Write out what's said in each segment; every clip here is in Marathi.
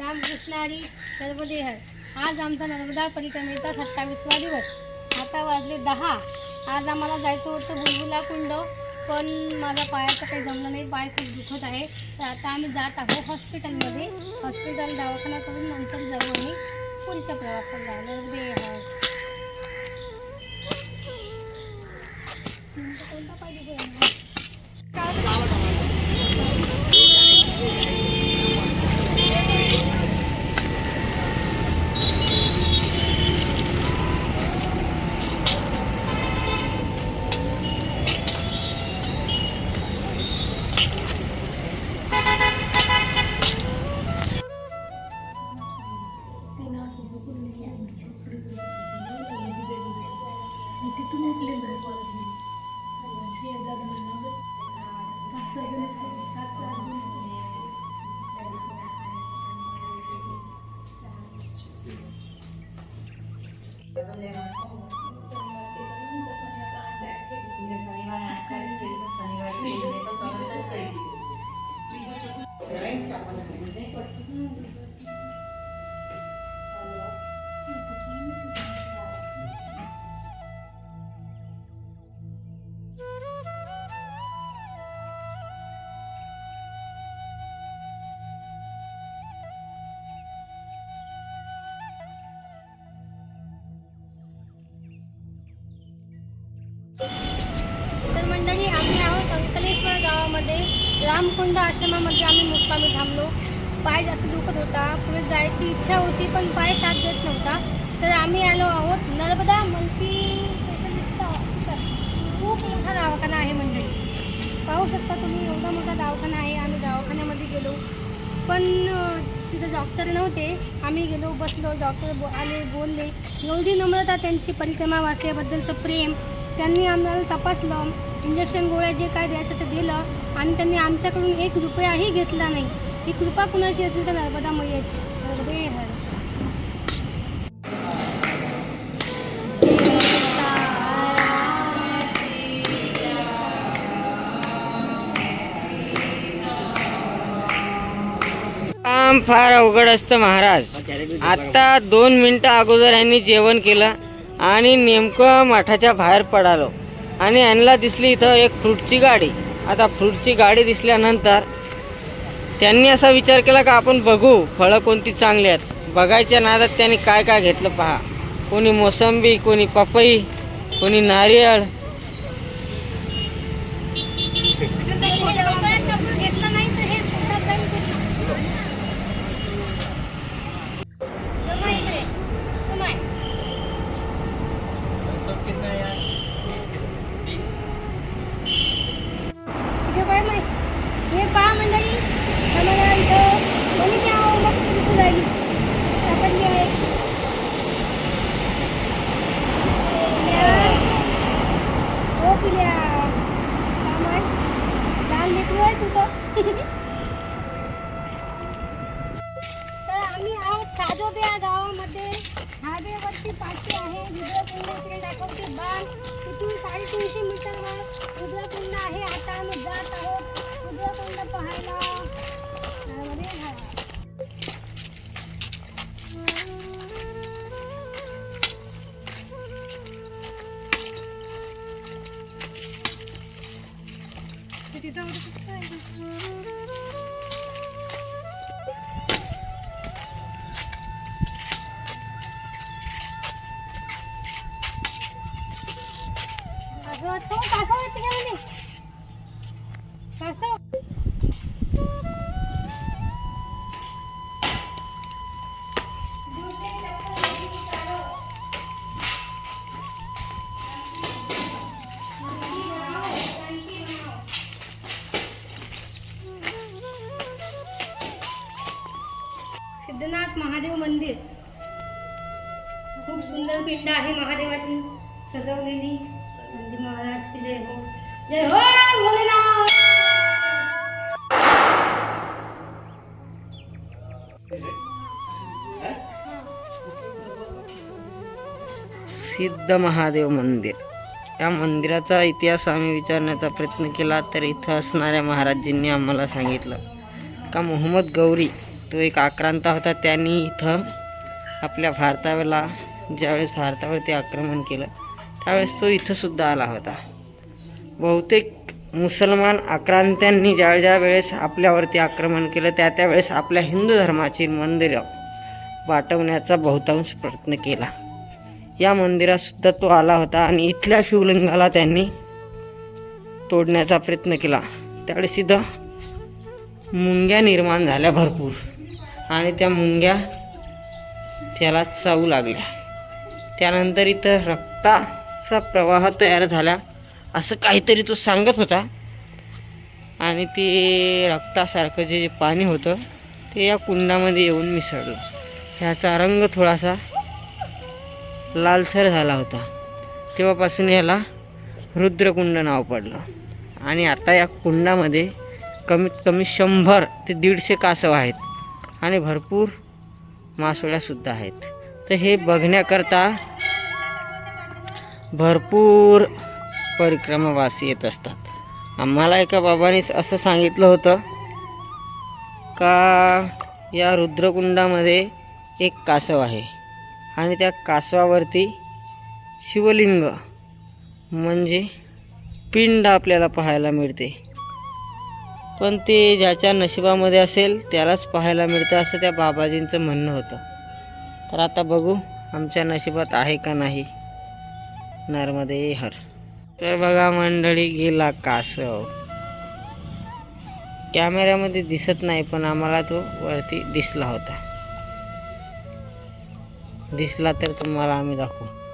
रामकृष्णारी सर्वदेह आज आमचा नर्मदा परिक्रमेचा सत्तावीसवा दिवस. आता वाजले दहा. आज आम्हाला जायचं होतं बुलबुला कुंड पण माझा पायाचं काही जमलं नाही. पाय खूप दुखत आहे. तर आता आम्ही जात आहोत हॉस्पिटलमध्ये. हॉस्पिटल दवाखाना करून नंतर जाऊ आम्ही. पुढच्या प्रवासाला नर्मदे कोणता पाहिजे बरं? तर आहोत गावामध्ये रामकुंड आश्रमामध्ये आम्ही मुक्कामी थांबलो. पाय जास्त दुखत होता. पुढे जायची इच्छा होती पण पाय साथ देत नव्हता. तर आम्ही आलो आहोत नर्मदा मल्टी खूप मोठा दवाखाना आहे मंडळी. पाहू शकता तुम्ही एवढा मोठा दवाखाना आहे. आम्ही दवाखान्यामध्ये गेलो. पण तिथं डॉक्टर नव्हते. आम्ही गेलो बसलो. डॉक्टर बो आले बोलले एवढी नम्रता त्यांची परिक्रमावासियाबद्दलचं प्रेम त्यांनी आम्हाला तपासलं इंजेक्शन गोळ्या जे काय द्यायचं ते दिलं आणि त्यांनी आमच्याकडून एक रुपयाही घेतला नाही. ही कृपा कुणाची असेल तर नर्मदा मैयाची नर्मदे हर काम फार अवघड असतं महाराज. आता दोन मिनटं अगोदर यांनी जेवण केलं. आणि नेमकं मठाच्या बाहेर पडालो. आणि यांना दिसली इथं एक फ्रूटची गाडी. आता फ्रूटची गाडी दिसल्यानंतर त्यांनी असा विचार केला का आपण बघू फळं कोणती चांगली आहेत. बघायच्या नादात त्यांनी काय काय घेतलं पहा. कोणी मोसंबी कोणी पपई कोणी नारियळ घेतलं नाही तर हे पोटात जाऊन कुठं? जमा इकडे. जमा. इकडे पाय माय. हे पहा मंडळी आम्हाला इथं मनी काय मस्त दिसून राहिली सापडली आहे पिल्या. हो पिल्या काम आहे लहान आहे तुझं. तर आम्ही आहोत साजोदे या गावामध्ये. हायवेवरती पाठी आहे. रुद्रकुंड दाखवते बाण. तिथून साडेतीनशे मीटरवर रुद्रकुंड ते तिथं एवढं कसं आहे? सिद्धनाथ महादेव मंदिर. खूप सुंदर पिंड आहे महादेवाची. सजवलेली. म्हणजे महाराजची जय हो. जय हो सिद्ध महादेव मंदिर. या मंदिराचा इतिहास आम्ही विचारण्याचा प्रयत्न केला तर इथं असणाऱ्या महाराजांनी आम्हाला सांगितलं. का मोहम्मद गौरी तो एक आक्रांता होता. त्यांनी इथं आपल्या भारताला ज्यावेळेस भारतावरती आक्रमण केलं त्यावेळेस तो इथंसुद्धा आला होता. बहुतेक मुसलमान आक्रांत्यांनी ज्या ज्या वेळेस आपल्यावरती आक्रमण केलं त्या त्यावेळेस आपल्या हिंदू धर्माची मंदिरं वाटवण्याचा बहुतांश प्रयत्न केला. या मंदिरातसुद्धा तो आला होता आणि इथल्या शिवलिंगाला त्यांनी तोडण्याचा प्रयत्न केला. त्यावेळेस इथं मुंग्या निर्माण झाल्या भरपूर. आणि त्या मुंग्या त्याला चावू लागल्या. त्यानंतर इथं रक्ताचा प्रवाह तयार झाला असं काहीतरी तो सांगत होता. आणि ते रक्तासारखं जे जे पाणी होतं ते या कुंडामध्ये येऊन मिसळलं. ह्याचा रंग थोडासा लालसर झाला होता. तेव्हापासून याला रुद्रकुंड नाव पडलं. आणि आता या कुंडामध्ये कमीत कमी शंभर ते दीडशे कासव आहेत. आणि भरपूर मासोळ्यासुद्धा आहेत. तर हे बघण्याकरता भरपूर परिक्रमावासी येत असतात. आम्हाला एका बाबाने असं सांगितलं होतं का या रुद्रकुंडामध्ये एक कासव आहे आणि त्या कासवावरती शिवलिंग म्हणजे पिंड आपल्याला पाहायला मिळते. पण ते ज्याच्या नशिबामध्ये असेल त्यालाच पाहायला मिळतं असं त्या बाबाजींचं म्हणणं होतं. तर आता बघू आमच्या नशिबात आहे का नाही? नर्मदे हर. तर बघा मंडळी गेला कासव. कॅमेऱ्यामध्ये दिसत नाही पण आम्हाला तो वरती दिसला होता. दिसला तर तुम्हाला आम्ही दाखवू.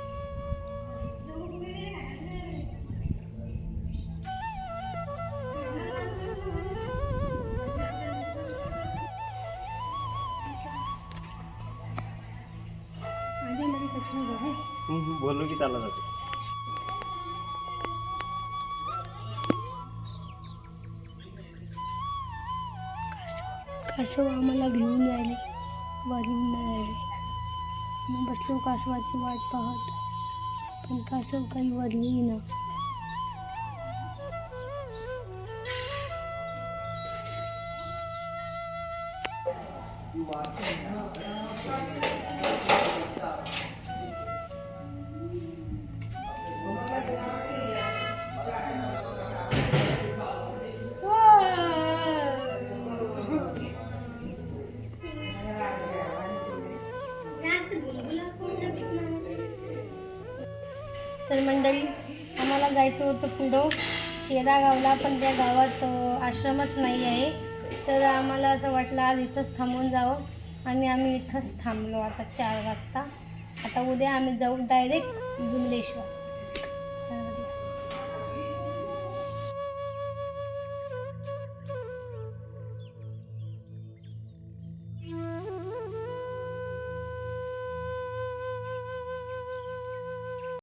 बोललो की चालला जातो. कासव आम्हाला भिवून राहिले वाढून नाही राहिले. मग बसलो कासवाची वाट पाहत पण कासव काही वरली ना तर मंडळी आम्हाला जायचं होतं पुढं. शेरा गावला पण त्या गावात आश्रमच नाही आहे. तर आम्हाला असं वाटलं आज इथंच थांबून जावं. आणि आम्ही इथंच थांबलो आता चार वाजता. आता उद्या आम्ही जाऊ डायरेक्ट जुमलेश्वर